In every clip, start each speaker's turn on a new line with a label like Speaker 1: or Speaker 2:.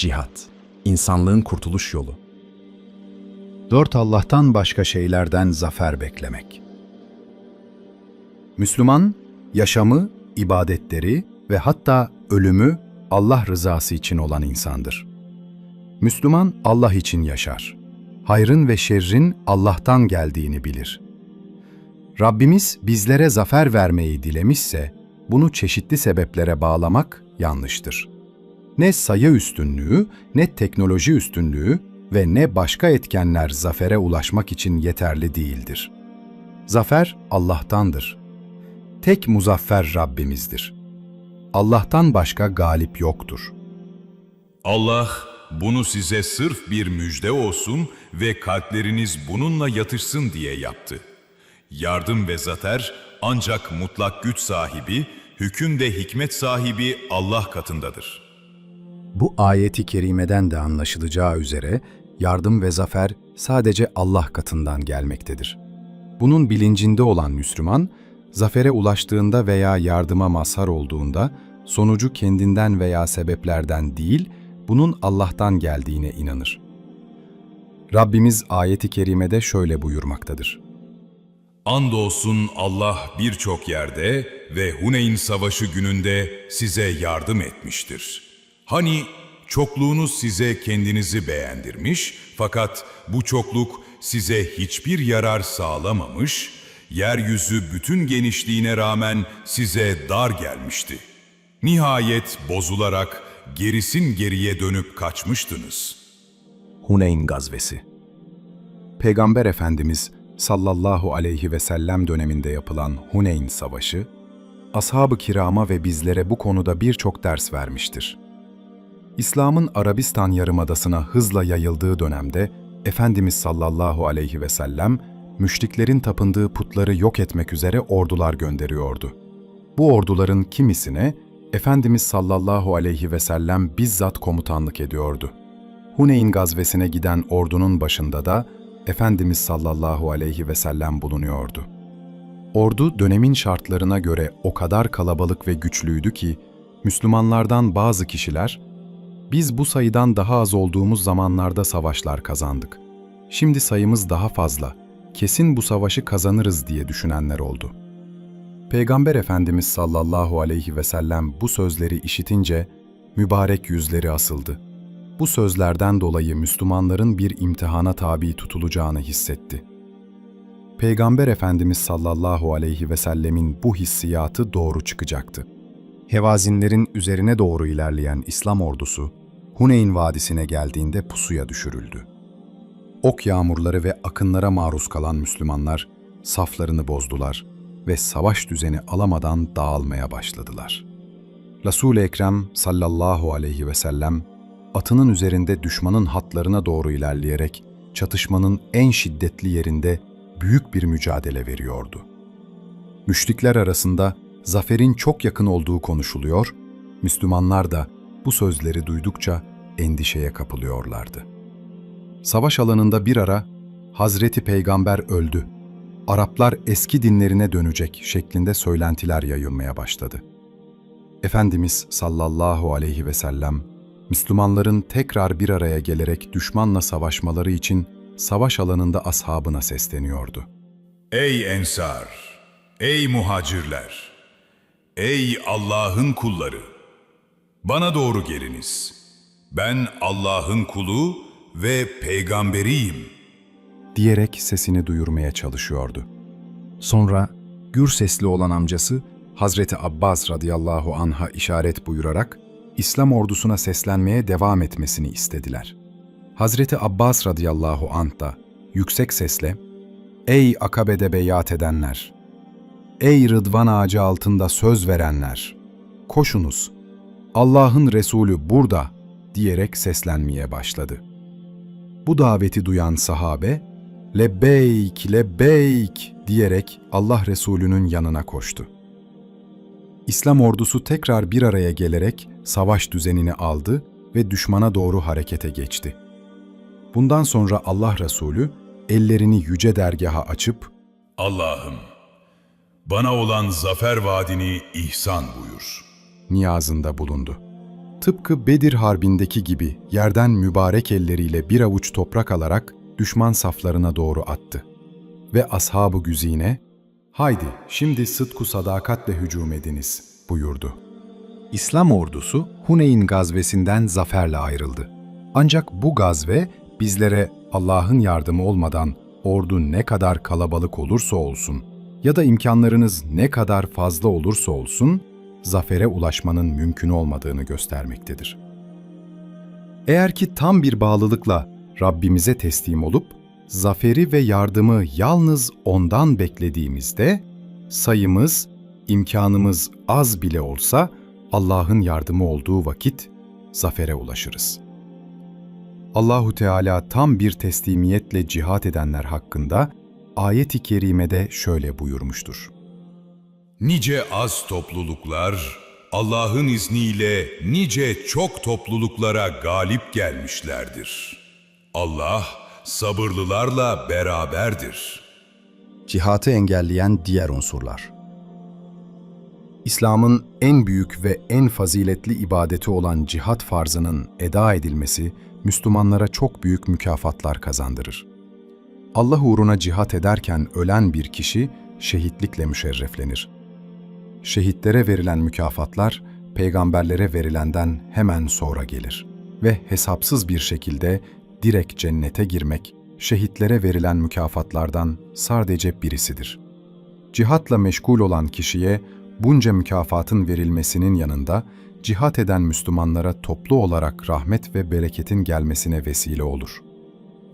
Speaker 1: Cihat, insanlığın kurtuluş yolu.
Speaker 2: Dört Allah'tan başka şeylerden zafer beklemek. Müslüman, yaşamı, ibadetleri ve hatta ölümü Allah rızası için olan insandır. Müslüman Allah için yaşar. Hayrın ve şerrin Allah'tan geldiğini bilir. Rabbimiz bizlere zafer vermeyi dilemişse, bunu çeşitli sebeplere bağlamak yanlıştır. Ne sayı üstünlüğü, ne teknoloji üstünlüğü ve ne başka etkenler zafere ulaşmak için yeterli değildir. Zafer Allah'tandır. Tek muzaffer Rabbimizdir. Allah'tan başka galip yoktur.
Speaker 3: Allah bunu size sırf bir müjde olsun ve kalpleriniz bununla yatışsın diye yaptı. Yardım ve zafer ancak mutlak güç sahibi, hüküm de hikmet sahibi Allah katındadır.
Speaker 2: Bu ayeti kerimeden de anlaşılacağı üzere yardım ve zafer sadece Allah katından gelmektedir. Bunun bilincinde olan Müslüman, zafere ulaştığında veya yardıma mazhar olduğunda sonucu kendinden veya sebeplerden değil, bunun Allah'tan geldiğine inanır. Rabbimiz ayeti kerimede şöyle buyurmaktadır.
Speaker 3: Andolsun Allah birçok yerde ve Huneyn Savaşı gününde size yardım etmiştir. Hani çokluğunuz size kendinizi beğendirmiş fakat bu çokluk size hiçbir yarar sağlamamış, yeryüzü bütün genişliğine rağmen size dar gelmişti. Nihayet bozularak gerisin geriye dönüp kaçmıştınız.''
Speaker 2: Huneyn Gazvesi Peygamber Efendimiz sallallahu aleyhi ve sellem döneminde yapılan Huneyn Savaşı, ashab-ı kirama ve bizlere bu konuda birçok ders vermiştir. İslam'ın Arabistan yarımadasına hızla yayıldığı dönemde Efendimiz sallallahu aleyhi ve sellem, müşriklerin tapındığı putları yok etmek üzere ordular gönderiyordu. Bu orduların kimisine Efendimiz sallallahu aleyhi ve sellem bizzat komutanlık ediyordu. Huneyn gazvesine giden ordunun başında da Efendimiz sallallahu aleyhi ve sellem bulunuyordu. Ordu dönemin şartlarına göre o kadar kalabalık ve güçlüydü ki Müslümanlardan bazı kişiler biz bu sayıdan daha az olduğumuz zamanlarda savaşlar kazandık. Şimdi sayımız daha fazla. Kesin bu savaşı kazanırız diye düşünenler oldu. Peygamber Efendimiz sallallahu aleyhi ve sellem bu sözleri işitince mübarek yüzleri asıldı bu sözlerden dolayı Müslümanların bir imtihana tabi tutulacağını hissetti. Peygamber Efendimiz sallallahu aleyhi ve sellemin bu hissiyatı doğru çıkacaktı. Hevazinlerin üzerine doğru ilerleyen İslam ordusu, Huneyn Vadisi'ne geldiğinde pusuya düşürüldü. Ok yağmurları ve akınlara maruz kalan Müslümanlar saflarını bozdular ve savaş düzeni alamadan dağılmaya başladılar. Resul-i Ekrem sallallahu aleyhi ve sellem atının üzerinde düşmanın hatlarına doğru ilerleyerek çatışmanın en şiddetli yerinde büyük bir mücadele veriyordu. Müşrikler arasında zaferin çok yakın olduğu konuşuluyor, Müslümanlar da bu sözleri duydukça endişeye kapılıyorlardı. Savaş alanında bir ara Hazreti Peygamber öldü, Araplar eski dinlerine dönecek şeklinde söylentiler yayılmaya başladı. Efendimiz sallallahu aleyhi ve sellem Müslümanların tekrar bir araya gelerek düşmanla savaşmaları için savaş alanında ashabına sesleniyordu.
Speaker 3: Ey ensar! Ey muhacirler! Ey Allah'ın kulları! Bana doğru geliniz. Ben Allah'ın kulu ve peygamberiyim.
Speaker 2: Diyerek sesini duyurmaya çalışıyordu. Sonra gür sesli olan amcası Hazreti Abbas radıyallahu anha işaret buyurarak İslam ordusuna seslenmeye devam etmesini istediler. Hazreti Abbas radıyallahu anh da yüksek sesle, Ey Akabe'de beyat edenler! Ey Rıdvan ağacı altında söz verenler! Koşunuz! Allah'ın Resulü burada! Diyerek seslenmeye başladı. Bu daveti duyan sahabe, Lebbeyk, lebbeyk diyerek Allah Resulü'nün yanına koştu. İslam ordusu tekrar bir araya gelerek savaş düzenini aldı ve düşmana doğru harekete geçti. Bundan sonra Allah Resulü ellerini yüce dergaha açıp
Speaker 3: Allah'ım, bana olan zafer vaadini ihsan buyur.
Speaker 2: niyazında bulundu. Tıpkı Bedir Harbi'ndeki gibi yerden mübarek elleriyle bir avuç toprak alarak düşman saflarına doğru attı. Ve ashab-ı güzine, ''Haydi şimdi sıdku sadakatle hücum ediniz.'' buyurdu. İslam ordusu Huneyn gazvesinden zaferle ayrıldı. Ancak bu gazve bizlere Allah'ın yardımı olmadan ordu ne kadar kalabalık olursa olsun ya da imkanlarınız ne kadar fazla olursa olsun zafere ulaşmanın mümkün olmadığını göstermektedir. Eğer ki tam bir bağlılıkla Rabbimize teslim olup zaferi ve yardımı yalnız ondan beklediğimizde sayımız, imkanımız az bile olsa Allah'ın yardımı olduğu vakit zafere ulaşırız. Allahu Teala tam bir teslimiyetle cihat edenler hakkında ayet-i kerimede şöyle buyurmuştur.
Speaker 3: Nice az topluluklar Allah'ın izniyle nice çok topluluklara galip gelmişlerdir. Allah sabırlılarla beraberdir.
Speaker 2: cihatı engelleyen diğer unsurlar. İslam'ın en büyük ve en faziletli ibadeti olan cihat farzının eda edilmesi Müslümanlara çok büyük mükafatlar kazandırır. Allah uğruna cihat ederken ölen bir kişi şehitlikle müşerreflenir. Şehitlere verilen mükafatlar peygamberlere verilenden hemen sonra gelir ve hesapsız bir şekilde direkt cennete girmek şehitlere verilen mükafatlardan sadece birisidir. Cihatla meşgul olan kişiye bunca mükafatın verilmesinin yanında cihat eden Müslümanlara toplu olarak rahmet ve bereketin gelmesine vesile olur.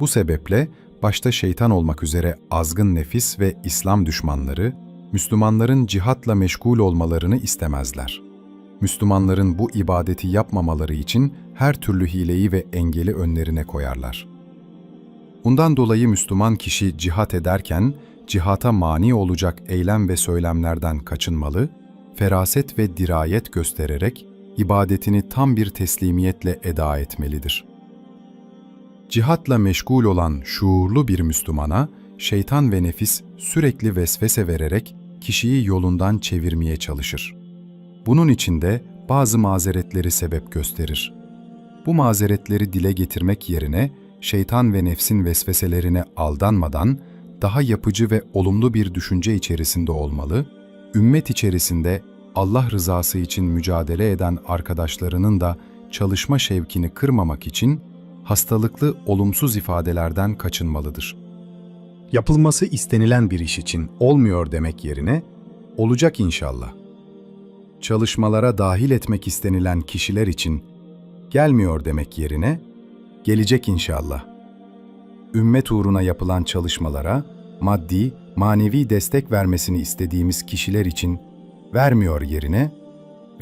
Speaker 2: Bu sebeple başta şeytan olmak üzere azgın nefis ve İslam düşmanları Müslümanların cihatla meşgul olmalarını istemezler. Müslümanların bu ibadeti yapmamaları için her türlü hileyi ve engeli önlerine koyarlar. Bundan dolayı Müslüman kişi cihat ederken cihata mani olacak eylem ve söylemlerden kaçınmalı, feraset ve dirayet göstererek ibadetini tam bir teslimiyetle eda etmelidir. Cihatla meşgul olan şuurlu bir Müslümana şeytan ve nefis sürekli vesvese vererek kişiyi yolundan çevirmeye çalışır. Bunun için de bazı mazeretleri sebep gösterir. Bu mazeretleri dile getirmek yerine şeytan ve nefsin vesveselerine aldanmadan daha yapıcı ve olumlu bir düşünce içerisinde olmalı, ümmet içerisinde Allah rızası için mücadele eden arkadaşlarının da çalışma şevkini kırmamak için hastalıklı olumsuz ifadelerden kaçınmalıdır. Yapılması istenilen bir iş için olmuyor demek yerine olacak inşallah. Çalışmalara dahil etmek istenilen kişiler için gelmiyor demek yerine gelecek inşallah. Ümmet uğruna yapılan çalışmalara maddi, manevi destek vermesini istediğimiz kişiler için vermiyor yerine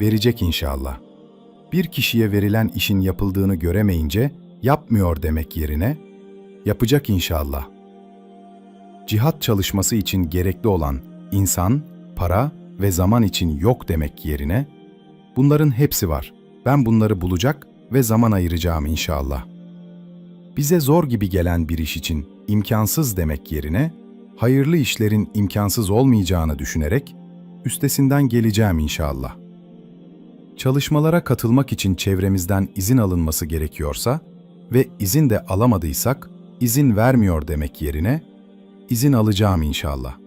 Speaker 2: verecek inşallah. Bir kişiye verilen işin yapıldığını göremeyince yapmıyor demek yerine yapacak inşallah. Cihat çalışması için gerekli olan insan, para ve zaman için yok demek yerine bunların hepsi var. Ben bunları bulacak ve zaman ayıracağım inşallah. Bize zor gibi gelen bir iş için imkansız demek yerine hayırlı işlerin imkansız olmayacağını düşünerek üstesinden geleceğim inşallah. Çalışmalara katılmak için çevremizden izin alınması gerekiyorsa ve izin de alamadıysak izin vermiyor demek yerine izin alacağım inşallah.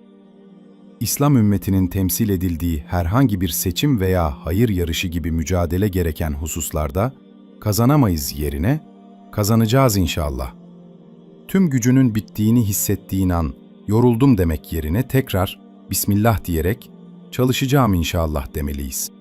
Speaker 2: İslam ümmetinin temsil edildiği herhangi bir seçim veya hayır yarışı gibi mücadele gereken hususlarda kazanamayız yerine kazanacağız inşallah. Tüm gücünün bittiğini hissettiğin an yoruldum demek yerine tekrar Bismillah diyerek çalışacağım inşallah demeliyiz.